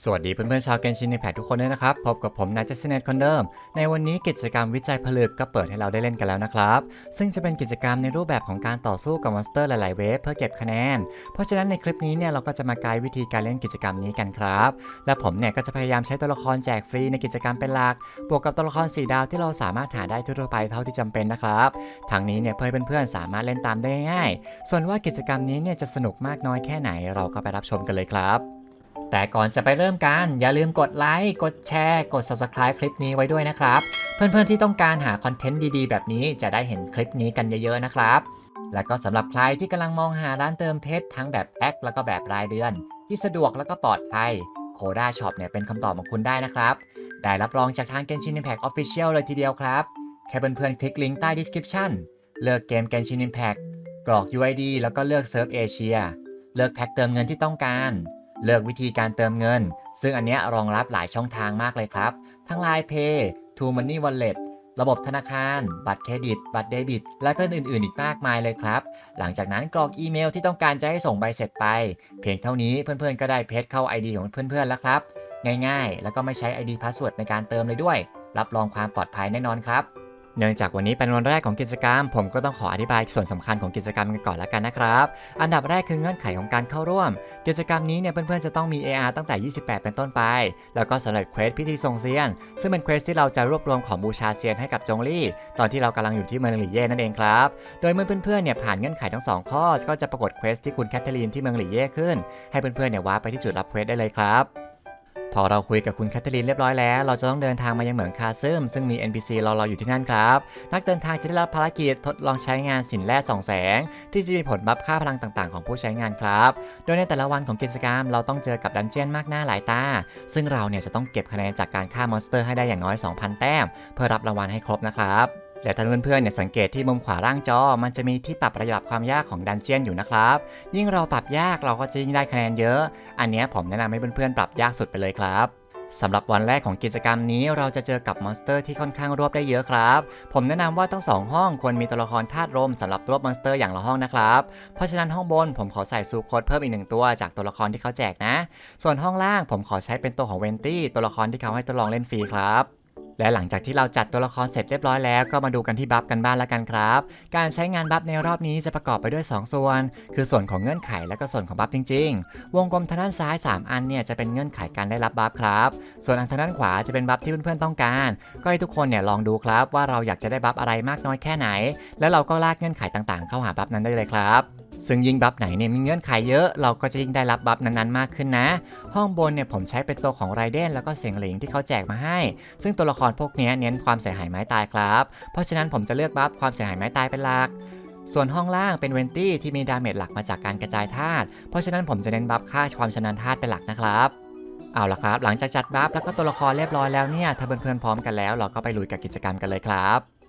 สวัสดีเพื่อนๆชาวเกนชินในแพททุกคนด้วยนะครับ พบกับผมนายจัสเนตคนเดิม ในวันนี้กิจกรรมวิจัยผลึกก็เปิดให้เราได้เล่นกันแล้วนะครับ ซึ่งจะเป็นกิจกรรมในรูปแบบของการต่อสู้กับมอนสเตอร์หลายๆเวฟเพื่อเก็บคะแนน เพราะฉะนั้นในคลิปนี้เนี่ยเราก็จะมาไกด์วิธีการเล่นกิจกรรมนี้กันครับ และผมเนี่ยก็จะพยายามใช้ตัวละครแจกฟรีในกิจกรรมเป็นหลัก บวกกับตัวละครสีดาวที่เราสามารถหาได้ทั่วไปเท่าที่จำเป็นนะครับทางนี้เนี่ยเพื่อเพื่อนๆสามารถเล่นตามได้ง่ายๆส่วนว่ากิจกรรมนี้เนี่ยจะสนุกมากน้อยแค่ไหนเราก็ไปรับชมกันเลยครับ แต่ก่อนจะไปเริ่มกัน อย่าลืมกดไลค์ กดแชร์ กด Subscribe คลิปนี้ไว้ด้วยนะครับ เพื่อนๆที่ต้องการหาคอนเทนต์ดีๆ แบบนี้จะได้เห็นคลิปนี้กันเยอะๆนะครับ และก็สำหรับใครที่กำลังมองหาร้านเติมเพชรทั้งแบบแอคแล้วก็แบบรายเดือน ที่สะดวกแล้วก็ปลอดภัยโคด้าช็อปเนี่ยเป็นคำตอบของคุณได้นะครับ ได้รับรองจากทาง Genshin Impact Official เลยทีเดียวครับ แค่เพื่อนๆคลิกลิงก์ใต้ description เลือกเกม Genshin Impact กรอก UID แล้วก็เลือกเซิร์ฟเอเชียเลือกแพ็คเติมเงินที่ต้องการ เลือกวิธีการเติมเงิน ซึ่งอันเนี้ยรองรับหลายช่องทางมากเลยครับ ทั้ง Line Pay True Money Wallet ระบบธนาคาร บัตรเครดิต บัตรเดบิต และก็อื่นๆ อีกมากมายเลยครับ หลังจากนั้นกรอกอีเมลที่ต้องการจะให้ส่งใบเสร็จไป เพียงเท่านี้เพื่อนๆ ก็ได้เพจเข้า ID ของเพื่อนๆ แล้วครับ ง่ายๆ แล้วก็ไม่ใช้ ID Password ในการเติมเลยด้วย รับรองความปลอดภัยแน่นอนครับ เนื่องจากวันนี้เป็นวันแรกของกิจกรรม ผมก็ต้องขออธิบายส่วนสำคัญของกิจกรรมกันก่อนล้วกันนะครับ อันดับแรกคือเงื่อนไขของการเข้าร่วม กิจกรรมนี้เนี่ยเพื่อนๆจะต้องมี AR ตั้งแต่ 28 เป็นต้นไป แล้วก็สำเร็จเควสพิธีทรงเซียน ซึ่งเป็นเควสที่เราจะรวบรวมของบูชาเซียนให้กับจงลี่ ตอนที่เรากำลังอยู่ที่เมืองหลี่เย่นั่นเองครับ โดยเมื่อเพื่อนๆเนี่ยผ่านเงื่อนไขทั้งสองข้อ ก็จะปรากฏเควสที่คุณแคทเธอรีนที่เมืองหลี่เย่ขึ้น ให้เพื่อนๆเนี่ยว้าไปที่จุดรับเควสได้เลยครับ พอเราคุยกับคุณแคทเธอรีนเรียบร้อยแล้ว เราจะต้องเดินทางมายังเหมืองคาซึมซึ่งมี NPC รอเราอยู่ที่นั่นครับ นักเดินทางจะได้รับภารกิจทดลองใช้งานสินแร่สองแสง ที่จะมีผลบัฟค่าพลังต่างๆ ของผู้ใช้งานครับ โดยในแต่ละวันของกิจกรรมเราต้องเจอกับดันเจียนมากหน้าหลายตา ซึ่งเราเนี่ยจะต้องเก็บคะแนนจากการฆ่ามอนสเตอร์ให้ได้อย่างน้อย 2,000 แต้ม เพื่อรับรางวัลให้ครบนะครับ และท่านเพื่อนๆเนี่ยสังเกตที่มุมขวาล่างจอ มันจะมีที่ปรับระดับความยากของดันเจียนอยู่นะครับ ยิ่งเราปรับยากเราก็จะยิ่งได้คะแนนเยอะ อันนี้ผมแนะนำให้เพื่อนๆปรับยากสุดไปเลยครับสำหรับวันแรกของกิจกรรมนี้เราจะเจอกับมอนสเตอร์ที่ค่อนข้างรวบได้เยอะครับ ผมแนะนำว่าทั้งสองห้องควรมีตัวละครธาตุลมสำหรับรวบมอนสเตอร์อย่างละห้องนะครับ เพราะฉะนั้นห้องบนผมขอใส่ซูโคดเพิ่มอีกหนึ่งตัวจากตัวละครที่เขาแจกนะ ส่วนห้องล่างผมขอใช้เป็นตัวของเวนตี้ตัวละครที่เขาให้ทดลองเล่นฟรีครับ และหลังจากที่เราจัดตัวละครเสร็จเรียบร้อยแล้วก็มาดูกันที่บัฟกันบ้างล้วกันครับ การใช้งานบัฟในรอบนี้จะประกอบไปด้วย 2 ส่วน คือส่วนของเงื่อนไขและก็ส่วนของบัฟจริง ๆ วงกลมทางด้านซ้าย 3 อันเนี่ยจะเป็นเงื่อนไขการได้รับบัฟครับ ส่วนอันทางด้านขวาจะเป็นบัฟที่เพื่อนๆต้องการ ก็ให้ทุกคนเนี่ยลองดูครับว่าเราอยากจะได้บัฟอะไรมากน้อยแค่ไหน แล้วเราก็ลากเงื่อนไขต่างๆ เข้าหาบัฟนั้นได้เลยครับ ซึ่งยิ่งบัฟไหนเนี่ยมีเงื่อนไขเยอะเราก็จะยิ่งได้รับบัฟนั้นๆมากขึ้นนะ ห้องบนเนี่ยผมใช้เป็นตัวของไรเดนแล้วก็เสียงหลิงที่เขาแจกมาให้ ซึ่งตัวละครพวกนี้เน้นความเสียหายไม้ตายครับ เพราะฉะนั้นผมจะเลือกบัฟความเสียหายไม้ตายเป็นหลักส่วนห้องล่างเป็นเวนตี้ที่มีดาเมจหลักมาจากการกระจายธาตุ เพราะฉะนั้นผมจะเน้นบัฟค่าความชำนาญธาตุเป็นหลักนะครับ เอาละครับ หลังจากจัดบัฟแล้วก็ตัวละครเรียบร้อยแล้วเนี่ย ถ้าเพื่อนๆพร้อมกันแล้ว เราก็ไปลุยกับกิจกรรมกันเลยครับ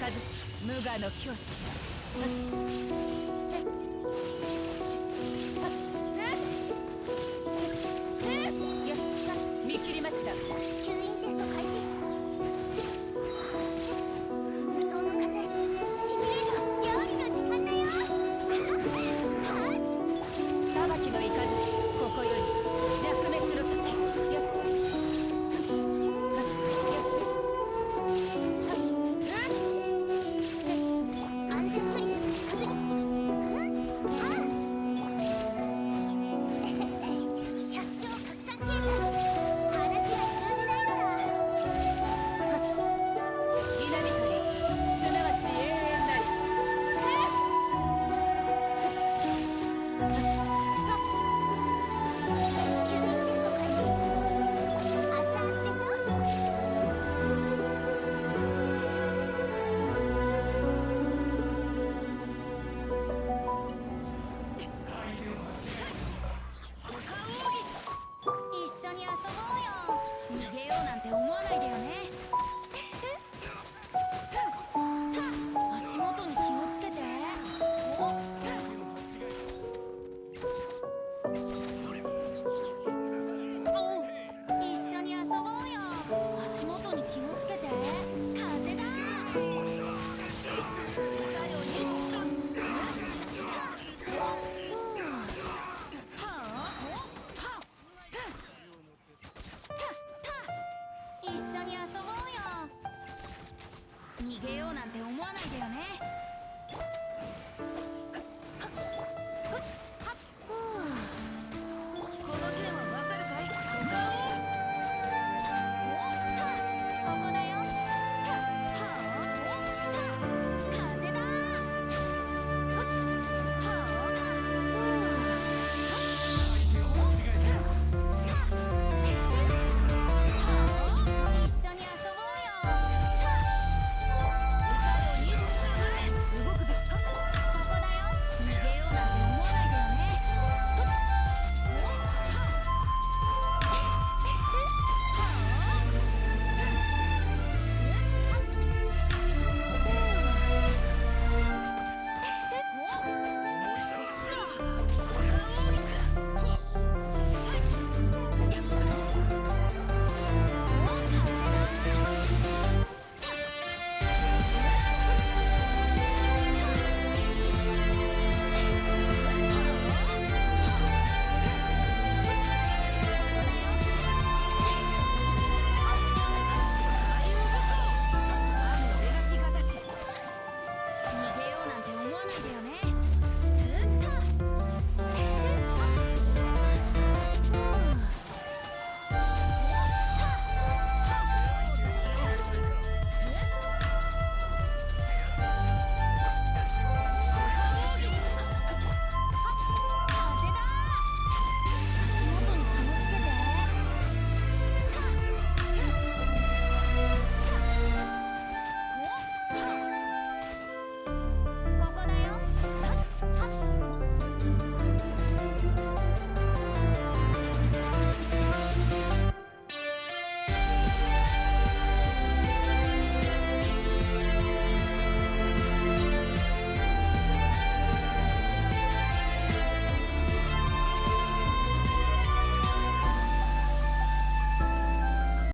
雷無我の境地。そうなんて思わないでよね。逃げようなんて思わないでよね。